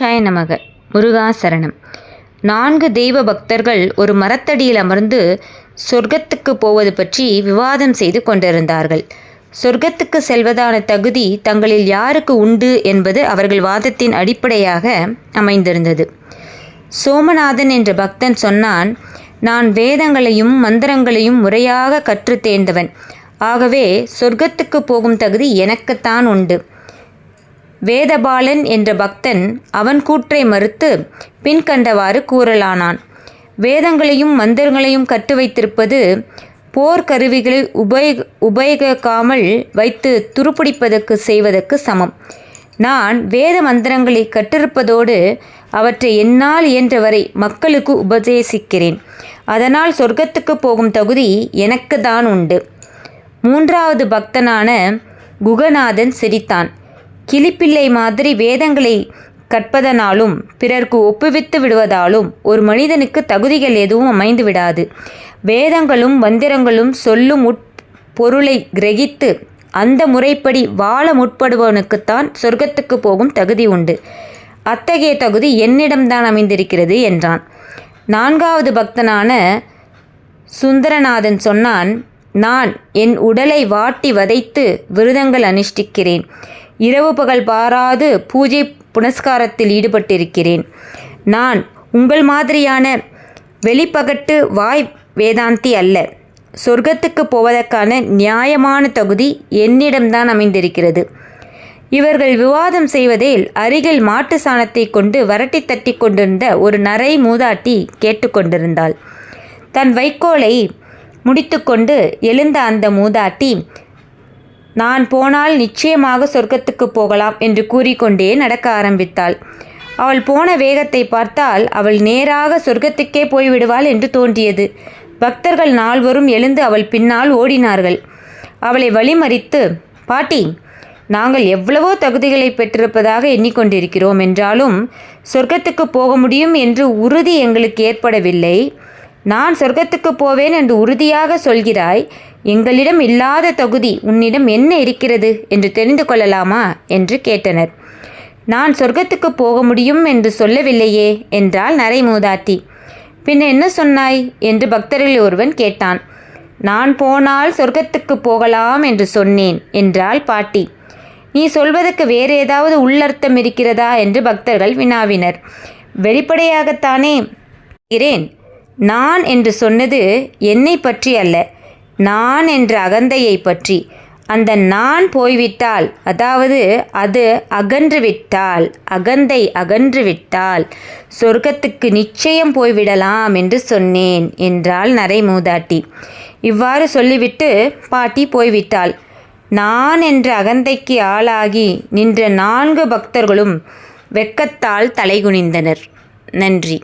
சாய நமக. முருகாசரணம் நான்கு தெய்வ பக்தர்கள் ஒரு மரத்தடியில் அமர்ந்து சொர்க்கத்துக்கு போவது பற்றி விவாதம் செய்து கொண்டிருந்தார்கள். சொர்க்கத்துக்கு செல்வதான தகுதி தங்களில் யாருக்கு உண்டு என்பது அவர்கள் வாதத்தின் அடிப்படையாக அமைந்திருந்தது. சோமநாதன் என்ற பக்தன் சொன்னான் நான் வேதங்களையும் மந்திரங்களையும் முறையாக கற்று தேர்ந்தவன். ஆகவே சொர்க்கத்துக்கு போகும் தகுதி எனக்குத்தான் உண்டு. வேதபாலன் என்ற பக்தன் அவன் கூற்றை மறுத்து பின்கண்டவாறு கூறலானான். வேதங்களையும் மந்திரங்களையும் கற்று வைத்திருப்பது போர்க்கருவிகளை உபயோக உபயோகிக்காமல் வைத்து துருப்பிடிப்பதற்கு செய்வதற்கு சமம். நான் வேத மந்திரங்களை கற்றிருப்பதோடு அவற்றை என்னால் இயன்றவரை மக்களுக்கு உபதேசிக்கிறேன். அதனால் சொர்க்கத்துக்கு போகும் தகுதி எனக்கு தான் உண்டு. மூன்றாவது பக்தனான குகநாதன் சிரித்தான். கிளிப்பிள்ளை மாதிரி வேதங்களை கற்பதனாலும் பிறர்க்கு ஒப்புவித்து விடுவதாலும் ஒரு மனிதனுக்கு தகுதிகள் எதுவும் அமைந்து விடாது. வேதங்களும் மந்திரங்களும் சொல்லும் உட் பொருளை கிரகித்து அந்த முறைப்படி வாழ முற்படுபவனுக்குத்தான் சொர்க்கத்துக்கு போகும் தகுதி உண்டு. அத்தகைய தகுதி என்னிடம்தான் அமைந்திருக்கிறது என்றான். நான்காவது பக்தனான சுந்தரநாதன் சொன்னான் நான் என் உடலை வாட்டி வதைத்து விரதங்கள் அனுஷ்டிக்கிறேன். இரவு பகல் பாராது பூஜை புனஸ்காரத்தில் ஈடுபட்டிருக்கிறேன். நான் உங்கள் மாதிரியான வெளிப்பகட்டு வாய் வேதாந்தி அல்ல. சொர்க்கத்துக்கு போவதற்கான நியாயமான தகுதி என்னிடம்தான் அமைந்திருக்கிறது. இவர்கள் விவாதம் செய்வதில் அருகில் மாட்டு சாணத்தை கொண்டு வரட்டி தட்டி கொண்டிருந்த ஒரு நரை மூதாட்டி கேட்டுக்கொண்டிருந்தாள் தன் வைக்கோலை முடித்துக்கொண்டு எழுந்த அந்த மூதாட்டி நான் போனால் நிச்சயமாக சொர்க்கத்துக்கு போகலாம் என்று கூறிக்கொண்டே நடக்க ஆரம்பித்தாள். அவள் போன வேகத்தை பார்த்தால் அவள் நேராக சொர்க்கத்துக்கே போய்விடுவாள் என்று தோன்றியது. பக்தர்கள் நால்வரும் எழுந்து அவள் பின்னால் ஓடினார்கள். அவளை வழிமறித்து பாட்டி நாங்கள் எவ்வளவோ தகுதிகளை பெற்றிருப்பதாக எண்ணிக்கொண்டிருக்கிறோம் என்றாலும் சொர்க்கத்துக்கு போக முடியும் என்று உறுதி எங்களுக்கு ஏற்படவில்லை. நான் சொர்க்கத்துக்கு போவேன் என்று உறுதியாக சொல்கிறாய். எங்களிடம் இல்லாத தகுதி உன்னிடம் என்ன இருக்கிறது என்று தெரிந்து கொள்ளலாமா? என்று கேட்டனர். நான் சொர்க்கத்துக்கு போக முடியும் என்று சொல்லவில்லையே என்றாள் நரைமூதாட்டி. பின் என்ன சொன்னாய்? என்று பக்தரில் ஒருவன் கேட்டான். நான் போனால் சொர்க்கத்துக்கு போகலாம் என்று சொன்னேன் என்றாள் பாட்டி. நீ சொல்வதற்கு வேறு ஏதாவது உள்ளர்த்தம் இருக்கிறதா? என்று பக்தர்கள் வினாவினர். வெளிப்படையாகத்தானே இருக்கிறேன். நான் என்று சொன்னது என்னை பற்றி அல்ல. நான் என்ற அகந்தையை பற்றி. அந்த நான் போய்விட்டால் அதாவது அது அகன்று விட்டால் அகந்தை அகன்று விட்டால் சொர்க்கத்துக்கு நிச்சயம் போய்விடலாம் என்று சொன்னேன் என்றாள் நரைமூதாட்டி. இவ்வாறு சொல்லிவிட்டு பாட்டி போய்விட்டாள். நான் என்ற அகந்தைக்கு ஆளாகி நின்ற நான்கு பக்தர்களும் வெக்கத்தால் தலைகுனிந்தனர். நன்றி.